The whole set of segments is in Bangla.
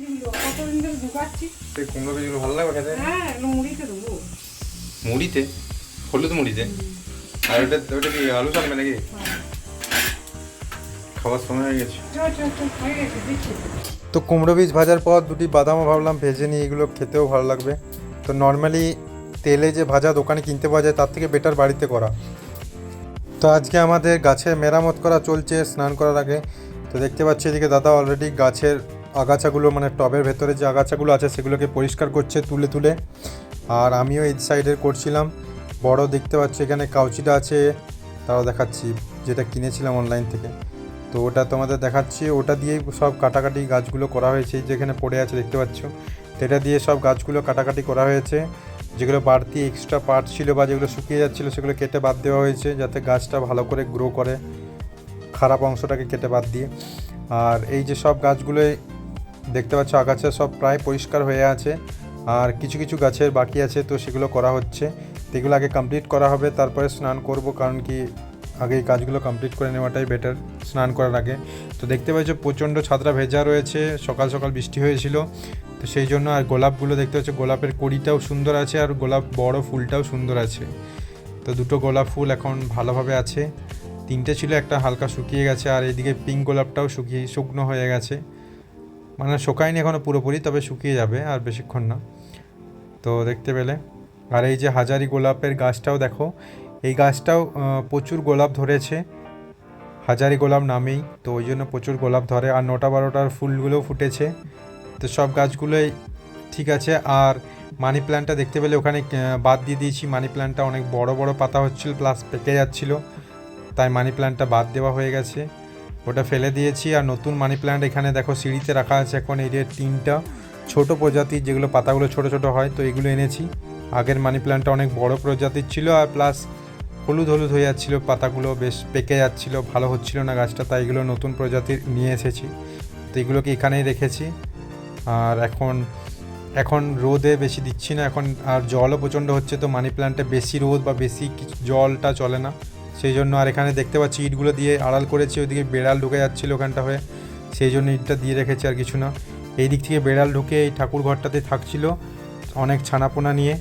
যেগুলো কতদিন ধরে ঢুকাচ্ছি সেই কুমড়ো বীজগুলো ভালো লাগবে খেতে? হ্যাঁ মুড়িতে দেবো। মুড়িতে? হলুদ মুড়িতে? আর ওটা ওটা কি আলু চালবে নাকি? খাওয়ার সময় হয়ে গেছে। তো কুমড়ো বীজ ভাজার পর দুটি বাদামও ভাবলাম ভেজে নিই এগুলো খেতেও ভালো লাগবে। তো নর্মালি তেলে যে ভাজা দোকানে কিনতে পাওয়া যায় তার থেকে বেটার বাড়িতে করা। তো আজকে আমাদের গাছের মেরামত করা চলছে স্নান করার আগে। তো দেখতে পাচ্ছি এদিকে দাদা অলরেডি গাছের আগাছাগুলো মানে টবের ভেতরে যে আগাছাগুলো আছে সেগুলোকে পরিষ্কার করছে তুলে তুলে। আর আমিও এই সাইডের করছিলাম। বড় দেখতে পাচ্ছি, এখানে কাউচিটা আছে। তাও দেখাচ্ছি, যেটা কিনেছিলাম অনলাইন থেকে। তো ওটা তোমাদের দেখাচ্ছি। ওটা দিয়েই সব কাটাকাটি গাছগুলো করা হয়েছে। যেখানে পড়ে আছে, দেখতে পাচ্ছ? এটা দিয়ে সব গাছগুলো কাটাকাটি করা হয়েছে। যেগুলো বাড়তি এক্সট্রা পার্ট ছিল বা যেগুলো শুকিয়ে যাচ্ছিল, সেগুলো কেটে বাদ দেওয়া হয়েছে, যাতে গাছটা ভালো করে গ্রো করে। খারাপ অংশটাকে কেটে বাদ দিয়ে। আর এই যে সব গাছগুলোই দেখতে পাচ্ছ আগাছা সব প্রায় পরিষ্কার হয়ে আছে। আর কিছু কিছু গাছের বাকি আছে, তো সেগুলো করা হচ্ছে। তো এগুলো আগে কমপ্লিট করা হবে, তারপরে স্নান করব, কারণ কি আগে এই কাজগুলো কমপ্লিট করে নেওয়াটাই বেটার স্নান করার আগে। তো দেখতে পাচ্ছ প্রচণ্ড ছাদরা ভেজা রয়েছে, সকাল সকাল বৃষ্টি হয়েছিল। তো সেই জন্য আর গোলাপগুলো দেখতে পাচ্ছ, গোলাপের কড়িটাও সুন্দর আছে, আর গোলাপ বড় ফুলটাও সুন্দর আছে। তো দুটো গোলাপ ফুল এখন ভালোভাবে আছে। তিনটে ছিল, একটা হালকা শুকিয়ে গেছে, আর এইদিকে পিঙ্ক গোলাপটাও শুকিয়ে, শুকনো হয়ে গেছে। মানে শুকায়নি এখনও পুরোপুরি, তবে শুকিয়ে যাবে আর বেশিক্ষণ না। তো দেখতে পেলে। আর এই যে হাজারি গোলাপের গাছটাও দেখো, এই গাছটাও প্রচুর গোলাপ ধরেছে। হাজারি গোলাপ নামেই, তো ওই জন্য প্রচুর গোলাপ ধরে। আর নটা বারোটার ফুলগুলোও ফুটেছে। তো সব গাছগুলোই ঠিক আছে। আর মানি প্ল্যান্টটা দেখতে পেলে ওখানে বাদ দিয়ে দিয়েছি। মানি প্ল্যান্টটা অনেক বড় বড় পাতা হচ্ছিল, প্লাস পেকে যাচ্ছিল। তাই মানি প্ল্যান্টটা বাদ দেওয়া হয়ে গেছে। ওটা ফেলে দিয়েছি আর নতুন মানি প্ল্যান্ট এখানে দেখো সিঁড়িতে রাখা আছে এখন, এই যে তিনটা ছোট প্রজাতির যেগুলো পাতাগুলো ছোট ছোট হয়, তো এগুলো এনেছি। আগের মানি প্ল্যান্টটা অনেক বড় প্রজাতির ছিল আর প্লাস হলুদ হলুদ হয়ে যাচ্ছিল, পাতাগুলো বেশ পেকে যাচ্ছিল, ভালো হচ্ছিল না গাছটা, তাই এগুলো নতুন প্রজাতির নিয়ে এসেছি। তো এগুলোকে এখানেই রেখেছি। আর এখন এখন রোদে বেশি দিচ্ছি না, এখন আর জলও প্রচণ্ড হচ্ছে, তো মানি প্ল্যান্টে বেশি রোদ বা বেশি জলটা চলে না। সেই জন্য আর এখানে দেখতে পাচ্ছি ইটগুলো দিয়ে আড়াল করেছি, ওইদিকে বেড়াল ঢুকে যাচ্ছিল ওখানটা হয়ে। সেই জন্য ইটটা দিয়ে রেখেছি আর কিছু না। এই দিক থেকে বেড়াল ঢুকে এই ঠাকুর ঘরটাতে থাকছিল, অনেক ছানাপোনা নিয়ে,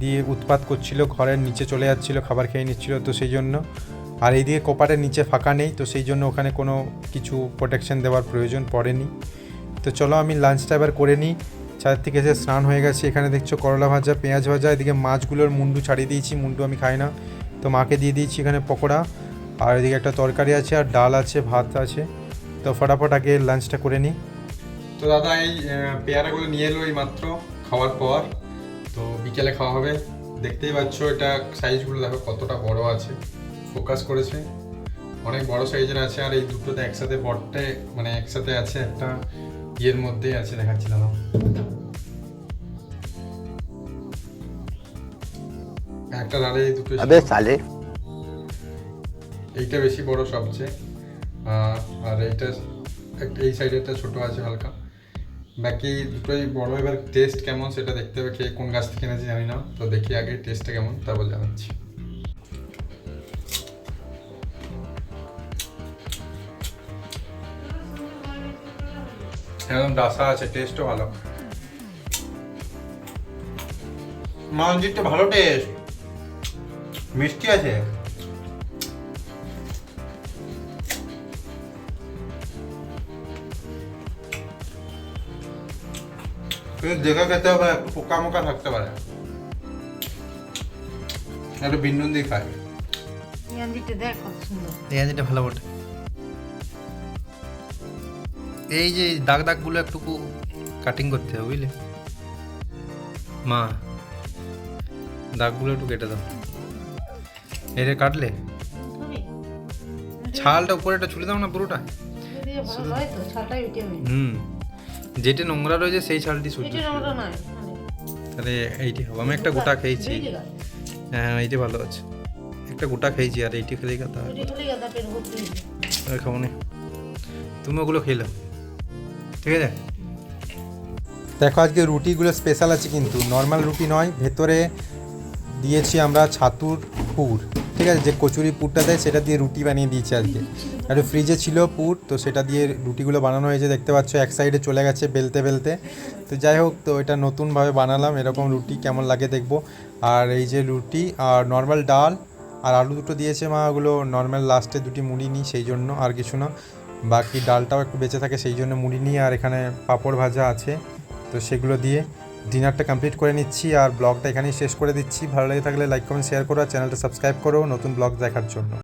দিয়ে উৎপাত করছিল, ঘরের নিচে চলে যাচ্ছিল, খাবার খেয়ে নিচ্ছিল তো সেই জন্য। আর এইদিকে কোপারের নিচে ফাঁকা নেই তো সেই জন্য ওখানে কোনো কিছু প্রোটেকশন দেওয়ার প্রয়োজন পড়েনি। তো চলো আমি লাঞ্চটা এবার করে নিই। চার থেকে এসে স্নান হয়ে গেছে, এখানে দেখছ করলা ভাজা, পেঁয়াজ ভাজা, এদিকে মাছগুলোর মুন্ডু ছাড়িয়ে দিয়েছি, মুন্ডু আমি খাই না। তো মাকে দিয়ে দিয়েছি এখানে পকোড়া। আর এদিকে একটা তরকারি আছে, আর ডাল আছে, ভাত আছে। তো ফটাফট আগে লাঞ্চটা করে নিই। তো দাদা, এই পেয়ারাগুলো নিয়ে এলো এই মাত্র খাওয়ার পর। তো বিকেলে খাওয়া হবে। দেখতেই পাচ্ছ এটা সাইজগুলো দেখো কতটা বড় আছে। ফোকাস করেছে। অনেক বড় সাইজের আছে, আর এই দুটোতে একসাথে বটে মানে একসাথে আছে একটা ইয়ের মধ্যেই আছে, দেখাচ্ছি দাদা। একটা ডালে এই দুটো अबे साले এইটা বেশি বড় সবচেয়ে আহ, আর এইটা একটা এই সাইডেরটা ছোট আছে হালকা বাকি দুটোই বড় এবার টেস্ট কেমন সেটা দেখতে হবে কে কোন গাছ থেকে এনেছে জানি না তো দেখি আগে টেস্টটা কেমন তারপর জানাচ্ছি একদম ডাসা আছে টেস্টও ভালো মালজিটটা ভালো টেস্ট মিষ্টি আছে? কিন্তু দেখে খেতে হবে একটু পোকা মোকা থাকতে পারে। একটু বিন্দুন দিয়ে খাই পেঁয়াজিটা ভালো বটে। এই যে দাগ দাগগুলো একটু কাটিং করতে হবে বুঝলে? মা দাগগুলো একটু কেটে দাও। এটা কাটলে? ছালটা উপরেটা ছুলে দাও না পুরোটা। হুম। যেটা নোংরা রয়েছে সেই ছালটি নয় তাহলে এইটি হবে। আমি একটা গোটা খেয়েছি। হ্যাঁ এইটি ভালো আছে। একটা গোটা খেয়েছি আর এইটি খেলেই কথা খাব না। তুমি ওগুলো খেলো ঠিক আছে? দেখো আজকে রুটিগুলো স্পেশাল আছে কিন্তু। নর্মাল রুটি নয় ভেতরে দিয়েছি আমরা ছাতুর পুর। ঠিক আছে, যে কচুরি পুরটা দেয় সেটা দিয়ে রুটি বানিয়ে দিয়েছে আজকে। একটু ফ্রিজে ছিল পুর, তো সেটা দিয়ে রুটিগুলো বানানো হয়েছে, দেখতে পাচ্ছ এক সাইডে চলে গেছে বেলতে বেলতে। তো যাই হোক, তো এটা নতুনভাবে বানালাম, এরকম রুটি কেমন লাগে দেখব। আর এই যে রুটি আর নর্মাল ডাল, আর আলু দুটো দিয়েছে মা ওগুলো নর্মাল লাস্টে দুটি মুড়ি নিই সেই জন্য, আর কিছু না। বাকি ডালটাও একটু বেঁচে থাকে সেই জন্য মুড়ি নিই, আর এখানে পাঁপড় ভাজা আছে, তো সেগুলো দিয়ে ডিনারটা কমপ্লিট করে নিচ্ছি আর ব্লগটা এখানেই শেষ করে দিচ্ছি। ভালো লেগে থাকলে লাইক, কমেন্ট শেয়ার করো চ্যানেলটা সাবস্ক্রাইব করো নতুন ব্লগ দেখার জন্য।